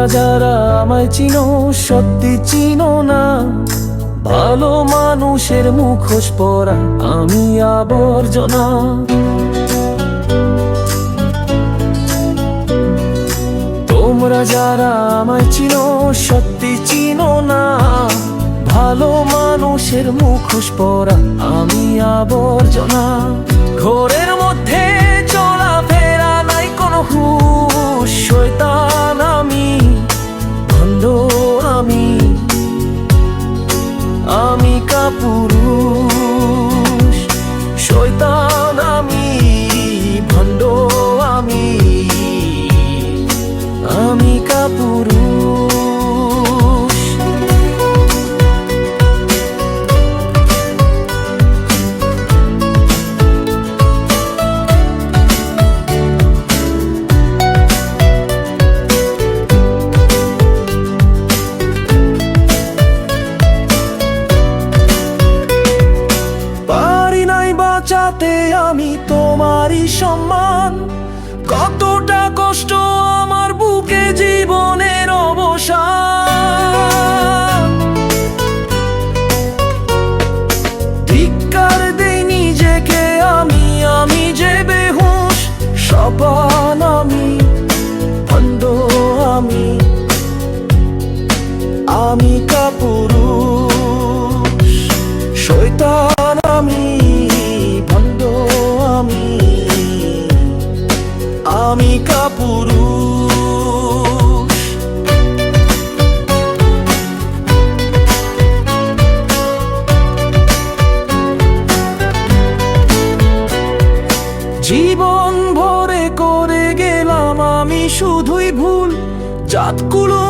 আমায় চিনো, সত্যি চিনো না। ভালো মানুষের মুখোশ পরা আমি আবর্জনা। তোমরা যারা আমায় চিনো, সত্যি চিনো না। ভালো মানুষের মুখোশ পরা আমি আবর্জনা। ঘোরের আমি তোমারই সম্মান। কতটা কষ্ট আমার বুকে জীবনের আমি কাপুরুষ জীবন ভরে করে গেলাম আমি শুধুই ভুল। জাতকুলো